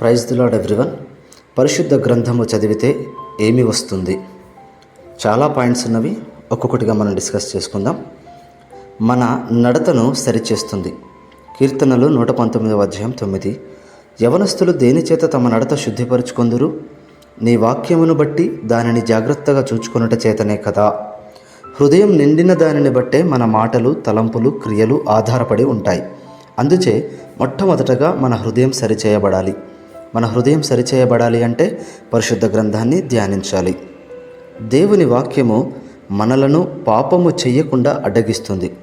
Praise దులాడ్ everyone పరిశుద్ధ గ్రంథము చదివితే ఏమి వస్తుంది? చాలా పాయింట్స్ ఉన్నవి. ఒక్కొక్కటిగా మనం డిస్కస్ చేసుకుందాం. మన నడతను సరిచేస్తుంది. కీర్తనలు నూట పంతొమ్మిదవ అధ్యాయం తొమ్మిది. యవనస్తులు దేని చేత తమ నడత శుద్ధిపరుచుకొందురు? నీ వాక్యమును బట్టి దానిని జాగ్రత్తగా చూచుకొనుట చేతనే కదా. హృదయం నిండిన దానిని బట్టే మన మాటలు తలంపులు క్రియలు ఆధారపడి ఉంటాయి. అందుచే మొట్టమొదటగా మన హృదయం సరిచేయబడాలి. మన హృదయం సరిచేయబడాలి అంటే పరిశుద్ధ గ్రంథాన్ని ధ్యానించాలి. దేవుని వాక్యము మనలను పాపము చెయ్యకుండా అడ్డగిస్తుంది.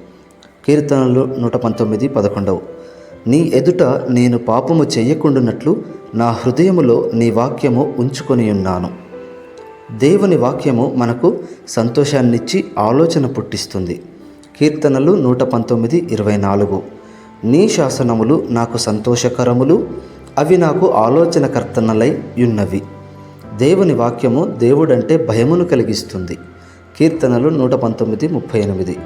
కీర్తనలు నూట పంతొమ్మిది పదకొండవు. నీ ఎదుట నేను పాపము చెయ్యకుండునట్లు నా హృదయములో నీ వాక్యము ఉంచుకొని ఉన్నాను. దేవుని వాక్యము మనకు సంతోషాన్నిచ్చి ఆలోచన పుట్టిస్తుంది. కీర్తనలు నూట పంతొమ్మిది ఇరవై నాలుగు. నీ శాసనములు నాకు సంతోషకరములు అవి నాకు ఆలోచనకర్తనలై ఉన్నవి. దేవుని వాక్యము దేవుడంటే భయమును కలిగిస్తుంది. కీర్తనలు నూట పంతొమ్మిది ముప్పై ఎనిమిది.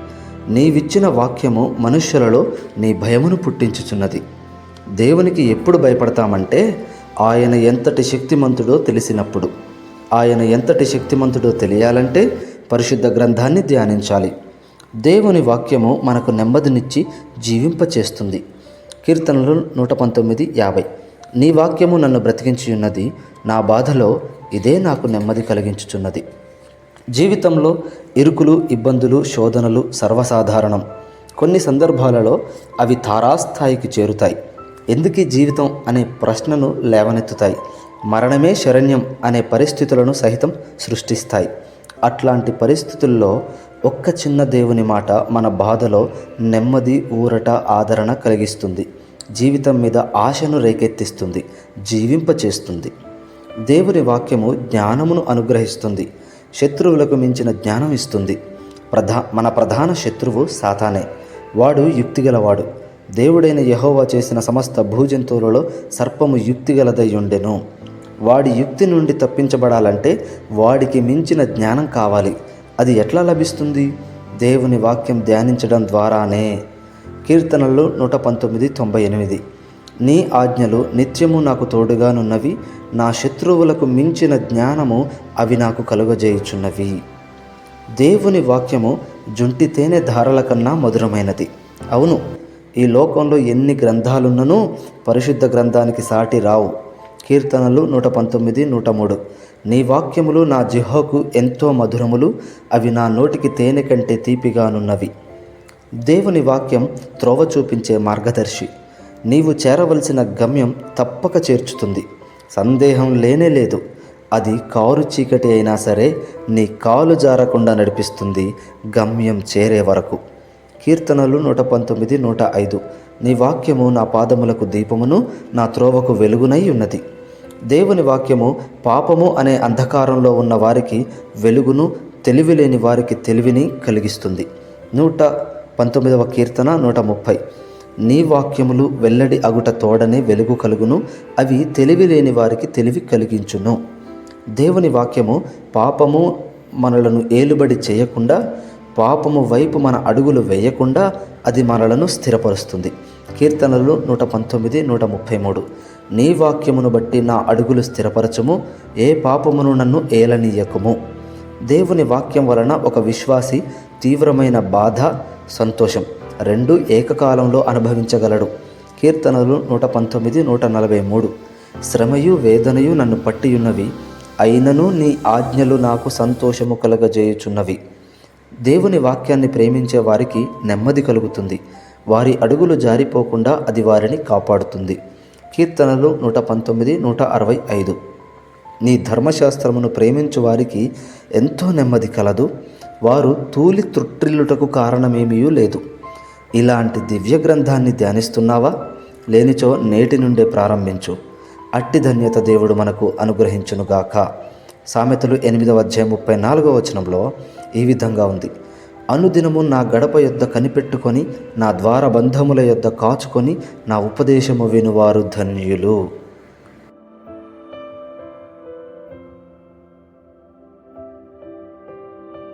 నీవిచ్చిన వాక్యము మనుష్యులలో నీ భయమును పుట్టించుచున్నది. దేవునికి ఎప్పుడు భయపడతామంటే ఆయన ఎంతటి శక్తిమంతుడో తెలిసినప్పుడు. ఆయన ఎంతటి శక్తిమంతుడో తెలియాలంటే పరిశుద్ధ గ్రంథాన్ని ధ్యానించాలి. దేవుని వాక్యము మనకు నెమ్మదినిచ్చి జీవింపచేస్తుంది. కీర్తనలు నూట పంతొమ్మిది యాభై. నీ వాక్యము నన్ను బ్రతికించి ఉన్నది నా బాధలో ఇదే నాకు నెమ్మది కలిగించుచున్నది. జీవితంలో ఇరుకులు ఇబ్బందులు శోధనలు సర్వసాధారణం. కొన్ని సందర్భాలలో అవి తారాస్థాయికి చేరుతాయి. ఎందుకీ జీవితం అనే ప్రశ్నను లేవనెత్తుతాయి? మరణమే శరణ్యం అనే పరిస్థితులను సహితం సృష్టిస్తాయి. అట్లాంటి పరిస్థితుల్లో ఒక్క చిన్న దేవుని మాట మన బాధలో నెమ్మది ఊరట ఆదరణ కలిగిస్తుంది. జీవితం మీద ఆశను రేకెత్తిస్తుంది జీవింపచేస్తుంది. దేవుని వాక్యము జ్ఞానమును అనుగ్రహిస్తుంది శత్రువులకు మించిన జ్ఞానం ఇస్తుంది. ప్రధా మన ప్రధాన శత్రువు సాతానే వాడు యుక్తిగలవాడు. దేవుడైన యహోవా చేసిన సమస్త భూజంతువులలో సర్పము యుక్తిగలదై ఉండెను వాడి యుక్తి నుండి తప్పించబడాలంటే వాడికి మించిన జ్ఞానం కావాలి. అది ఎట్లా లభిస్తుంది? దేవుని వాక్యం ధ్యానించడం ద్వారానే. కీర్తనలు నూట పంతొమ్మిది తొంభై ఎనిమిది. నీ ఆజ్ఞలు నిత్యము నాకు తోడుగానున్నవి నా శత్రువులకు మించిన జ్ఞానము అవి నాకు కలుగజేయుచున్నవి. దేవుని వాక్యము జుంటి తేనె ధారల కన్నా మధురమైనది. అవును ఈ లోకంలో ఎన్ని గ్రంథాలున్ననూ పరిశుద్ధ గ్రంథానికి సాటి రావు. కీర్తనలు నూట పంతొమ్మిది నూట మూడు. నీ వాక్యములు నా జిహోకు ఎంతో మధురములు అవి నా నోటికి తేనె కంటే తీపిగానున్నవి దేవుని వాక్యం త్రోవ చూపించే మార్గదర్శి. నీవు చేరవలసిన గమ్యం తప్పక చేర్చుతుంది. సందేహం లేనే లేదు. అది కారు చీకటి అయినా సరే నీ కాలు జారకుండా నడిపిస్తుంది గమ్యం చేరే వరకు. కీర్తనలు నూట పంతొమ్మిది నూట ఐదు. నీ వాక్యము నా పాదములకు దీపమును నా త్రోవకు వెలుగునై ఉన్నది. దేవుని వాక్యము పాపము అనే అంధకారంలో ఉన్న వారికి వెలుగును తెలివి లేని వారికి తెలివిని కలిగిస్తుంది. నూట పంతొమ్మిదవ కీర్తన నూట ముప్పై. నీ వాక్యములు వెల్లడి అగుట తోడనే వెలుగు కలుగును అవి తెలివి లేని వారికి తెలివి కలిగించును. దేవుని వాక్యము పాపము మనలను ఏలుబడి చేయకుండా పాపము వైపు మన అడుగులు వేయకుండా అది మనలను స్థిరపరుస్తుంది. కీర్తనలు నూట పంతొమ్మిది నూట ముప్పై మూడు. నీ వాక్యమును బట్టి నా అడుగులు స్థిరపరచము ఏ పాపమును నన్ను ఏలనీయకము. దేవుని వాక్యం వలన ఒక విశ్వాసి తీవ్రమైన బాధ సంతోషం. రెండు ఏకకాలంలో అనుభవించగలడు. కీర్తనలు నూట పంతొమ్మిది నూట నలభై మూడు. శ్రమయు వేదనయు నన్ను పట్టియున్నవి. అయినను నీ ఆజ్ఞలు నాకు సంతోషము కలగజేయుచున్నవి. దేవుని వాక్యాన్ని ప్రేమించే వారికి నెమ్మది కలుగుతుంది. వారి అడుగులు జారిపోకుండా అది వారిని కాపాడుతుంది. కీర్తనలు నూట పంతొమ్మిది నూట అరవై ఐదు. నీ ధర్మశాస్త్రమును ప్రేమించు వారికి ఎంతో నెమ్మది కలదు. వారు తూలి త్రుట్టిల్లుటకు కారణమేమీ లేదు. ఇలాంటి దివ్య గ్రంథాన్ని ధ్యానిస్తున్నావా? లేనిచో నేటి నుండే ప్రారంభించు. అట్టి ధన్యత దేవుడు మనకు అనుగ్రహించునుగాక. సామెతలు ఎనిమిదవ అధ్యాయం ముప్పై నాలుగవ వచనంలో ఈ విధంగా ఉంది. అనుదినము నా గడప యొద్ద కనిపెట్టుకొని నా ద్వార బంధముల యొద్ద కాచుకొని నా ఉపదేశము వినువారు ధన్యులు.